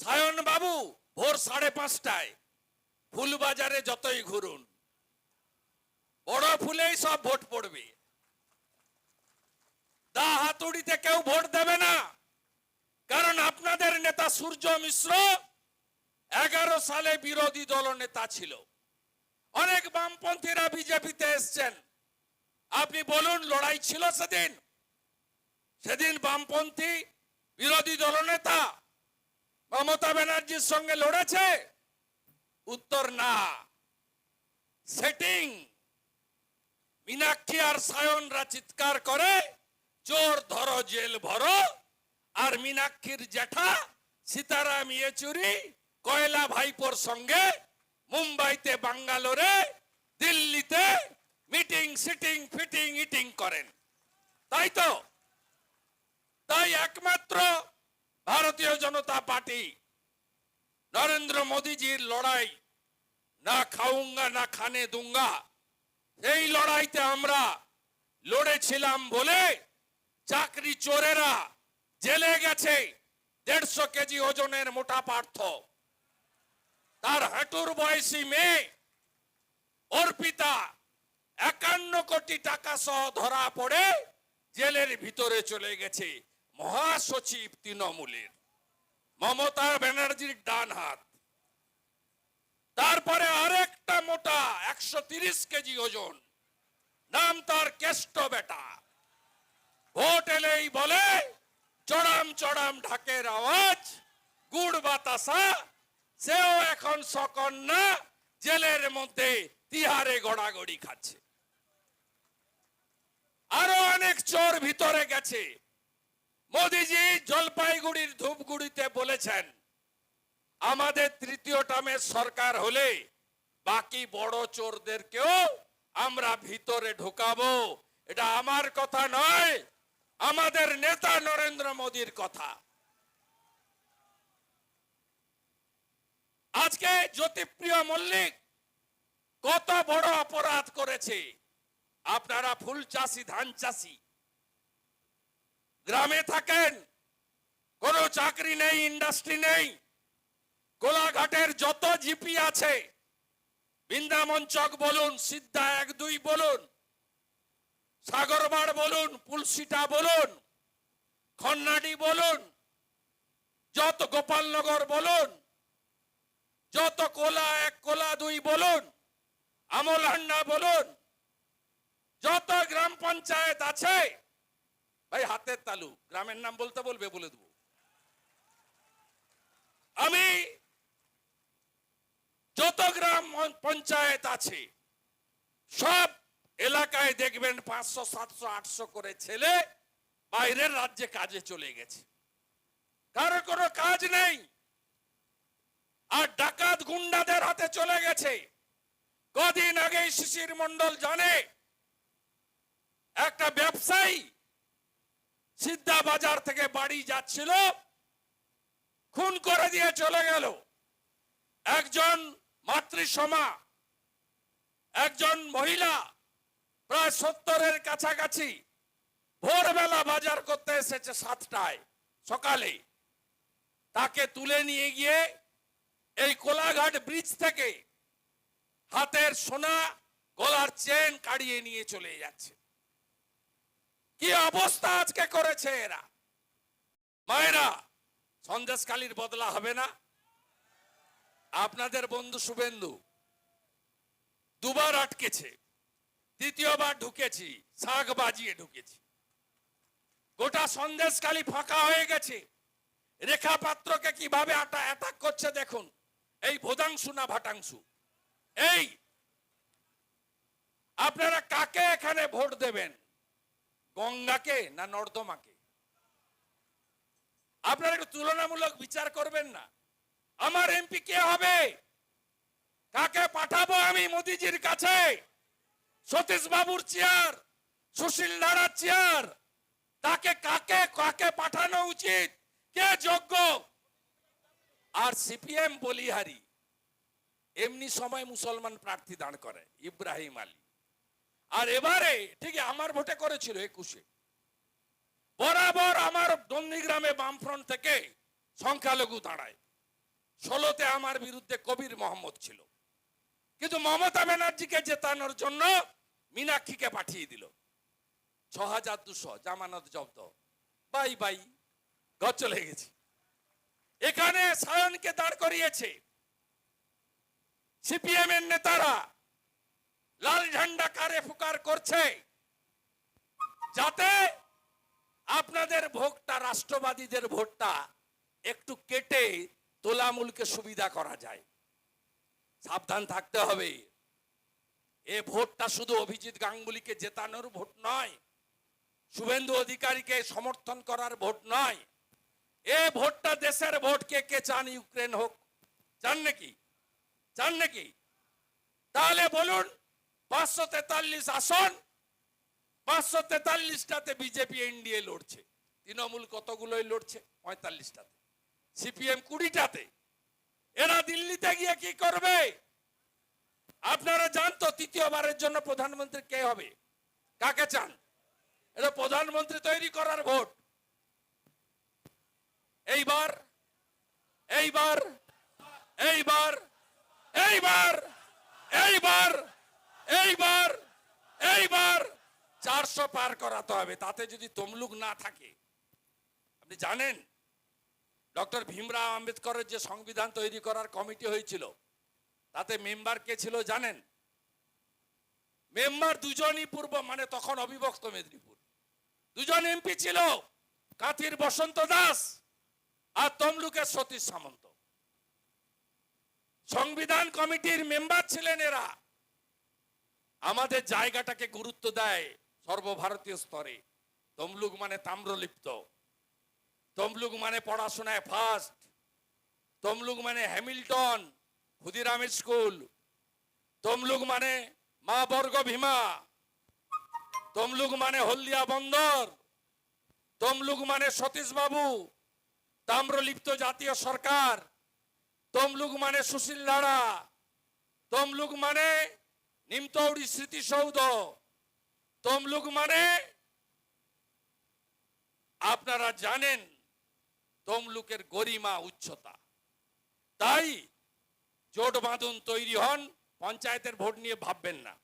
সায়ন বাবু, ভোর সাড়ে পাঁচটায় ফুলবাজারে যতই ঘুরুন, বড় ফুলেই সব ভোট পড়বে। দা হাতুড়িতে কেউ ভোট দেবে না, কারণ আপনাদের নেতা সূর্য মিশ্র এগারো সালে বিরোধী দল নেতা ছিল। অনেক বামপন্থীরা বিজেপিতে এসছেন। আপনি বলুন, লড়াই ছিল সেদিন? সেদিন বামপন্থী বিরোধী দলনেতা মমতা ব্যানার্জির সঙ্গে লড়েছে? উত্তর না। সেটিং মীনাক্ষী আর সায়নরা চিৎকার করে চোর ধরো, জেল ভরো। আর মীনাক্ষীর জ্যাঠা সীতারাম ইয়েচুরি কয়লা ভাইপোর সঙ্গে মুম্বাইতে বাঙ্গালোরে, দিল্লিতে মিটিং, সিটিং, ফিটিং, ইটিং করেন। তাই তো? তাই একমাত্র ভারতীয় জনতা পার্টি। নরেন্দ্র মোদীজির লড়াই, না খাউঙ্গা না খানে দুঙ্গা। এই লড়াইতে আমরা লড়েছিলাম বলে চাকরি চোরেরা জেলে গেছে। দেড়শো কেজি ওজনের মোটা পার্থ। তার হাঁটুর বয়সী মেয়ে অর্পিতা একান্ন কোটি টাকা সহ ধরা পড়ে জেলের ভিতরে চলে গেছে। মহাসচিব তৃণমূলের মমতা ব্যানার্জির ডান হাত। তারপরে আরেকটা মোটা একশো কেজি ওজন, নাম তার কেষ্ট বেটা। ভোট এলেই বলে, চড়াম চড়াম ঢাকের আওয়াজ, গুড় বাতাসা, সেও এখন সকন্যা, জেলের মধ্যে তিহারে গড়াগড়ি খাচ্ছে। আরও অনেক চোর ভিতরে গেছে। মোদিজি জলপাইগুড়ির ধূপগুড়িতে বলেছেন, আমাদের তৃতীয় টার্মের সরকার হলে বাকি বড় চোরদেরকেও আমরা ভিতরে ঢোকাবো। এটা আমার কথা নয়, আমাদের নেতা নরেন্দ্র মোদীর কথা। আজকে জ্যোতিপ্রিয় মল্লিক কত বড় অপরাধ করেছে। আপনারা ফুল চাষি ধান চাষি গ্রামে থাকেন, কোনো চাকরি নেই ইন্ডাস্ট্রি নেই, কোলাঘাটের যত জিপি আছে, বৃন্দাবন চক বলুন, সিদ্ধা এক দুই বলুন সাগরবাড় বলুন, পুলসিটা বলুন, খন্নাডি বলুন, যত গোপালনগর বলুন, যত কোলা এক, কোলা দুই বলুন আমলহান্ডা বলুন, যত গ্রাম পঞ্চায়েত আছে ভাই, হাতের তালু। গ্রামের নাম বলতে বলবে, বলে দেবো। আমি যত গ্রাম পঞ্চায়েত আছে, সব এলাকায় দেখবেন পাঁচশো, সাতশো, আটশো করে ছেলে বাইরের রাজ্যে কাজে চলে গেছে। কারও কোনো কাজ নেই। আর ডাকাত গুন্ডাদের হাতে চলে গেছে। কদিন আগে শিশির মন্ডল জানে, একটা ব্যবসায়ী সিদ্ধা বাজার থেকে বাড়ি যাচ্ছিল, খুন করে দিয়ে চলে গেল। একজন মাতৃসমা, একজন মহিলা, প্রায় সত্তরের কাছাকাছি, ভোরবেলা বাজার করতে এসেছে সাতটায়, সকালে। তাকে তুলে নিয়ে গিয়ে এই কোলাঘাট ব্রিজ থেকে হাতের সোনা, গলার চেন কাড়িয়ে নিয়ে চলে যাচ্ছে। কি অবস্থা আজকে করেছে এরা? মায়েরা, সন্দেশকালীর বদলা হবে না? আপনাদের বন্ধু শুভেন্দু, দুবার আটকেছে, দ্বিতীয়বার ঢুকেছি, শাক বাজিয়ে ঢুকেছি। গোটা সন্দেশকালী ফাঁকা হয়ে গেছে। রেখা পাত্রকে কীভাবে আটা অ্যাটাক করছে দেখুন। এই ভোদাংশু না ভাটাংশু? এই, আপনারা কাকে এখানে ভোট দেবেন? গঙ্গাকে না নর্দমাকে? আপনারা একটু তুলনামূলক বিচার করবেন না। আমার এমপি কে হবে? কাকে পাঠাবো আমি মোদিজির কাছে? সতীশ বাবুর চেয়ার, সুশীল নাড়ার চেয়ার, তাকে কাকে কাকে পাঠানো উচিত? কে যোগ্য? আর সিপিএম বলিহারি, এমনি সময় মুসলমান প্রার্থী দাঁড় করে, ইব্রাহিম আলী। আর এবারে ঠিক আমার ভোটে করেছিল একুশে। বরাবর আমার দন্দিগ্রামে বামফ্রন্ট থেকে সংখ্যালঘু দাঁড়ায়। ষোলোতে আমার বিরুদ্ধে কবির মোহাম্মদ ছিল। কিন্তু মমতা ব্যানার্জিকে জেতানোর জন্য মীনাক্ষীকে পাঠিয়ে দিল। ছ হাজার দুশো, জামানত জব্দ। বাই বাই, ঘর চলে গেছি। এখানে সায়নকে দাঁড় করিয়েছে। সিপিএম এর নেতারা লাল ঝান্ডা কারে ফুকার করছে? যাতে আপনাদের ভোটটা, রাষ্ট্রবাদীদের ভোটটা একটু কেটে তোলামূলকে সুবিধা করা যায়। সাবধান থাকতে হবে। এ ভোটটা শুধু অভিজিৎ গাঙ্গুলিকে জেতানোর ভোট নয়, শুভেন্দু অধিকারীকে সমর্থন করার ভোট নয়। এ ভোটটা দেশের ভোট কে কে চান, ইউক্রেন হোক, চান নাকি? চান নাকি? তাহলে বলুন পাঁচশো তেতাল্লিশ আসন, পাঁচশো তেতাল্লিশটাতে বিজেপি এনডিএ লড়ছে। তৃণমূল কতগুলোই লড়ছে? পঁয়তাল্লিশটাতে। সিপিএম কুড়িটাতে। এরা দিল্লিতে গিয়ে কি করবে? আপনারা জান তো তৃতীয়বারের জন্য প্রধানমন্ত্রী কে হবে? কাকে চান? এটা প্রধানমন্ত্রী তৈরি করার ভোট। এইবার এইবার এইবার এইবার এইবার এইবার এইবার চারশো পার করাতে হবে, তাতে যদি তমলুক না থাকে। আপনি জানেন, ডক্টর ভীমরাও আম্বেদকরের যে সংবিধান তৈরি করার কমিটি হয়েছিল, তাতে মেম্বার কে ছিল জানেন? মেম্বার দুজনই পূর্ব মানে তখন অবিভক্ত মেদিনীপুর। দুজন এমপি ছিল কাথির বসন্ত দাস আর তমলুকের সতীশ সামন্ত। সংবিধান কমিটির মেম্বার ছিলেন এরা। আমাদের জায়গাটাকে গুরুত্ব দেয় সর্বভারতীয় স্তরে। তমলুক মানে তাম্রলিপ্ত। তমলুক মানে পড়াশোনায় ফার্স্ট তমলুক মানে হ্যামিল্টন, ক্ষুদিরাম স্কুল। তমলুক মানে মা বর্গ ভীমা। তমলুক মানে হলদিয়া বন্দর। তমলুক মানে সতীশ বাবু তাম্রলিপ্ত জাতীয় সরকার। তমলুক মানে সুশীল লাড়া তমলুক মানে নিমতৌড়ি স্মৃতিসৌধ তমলুক মানে? আপনারা জানেন তমলুকের গরিমা, উচ্চতা। তাই জোট বাঁধন তৈরি হন, পঞ্চায়েতের ভোট নিয়ে ভাববেন না।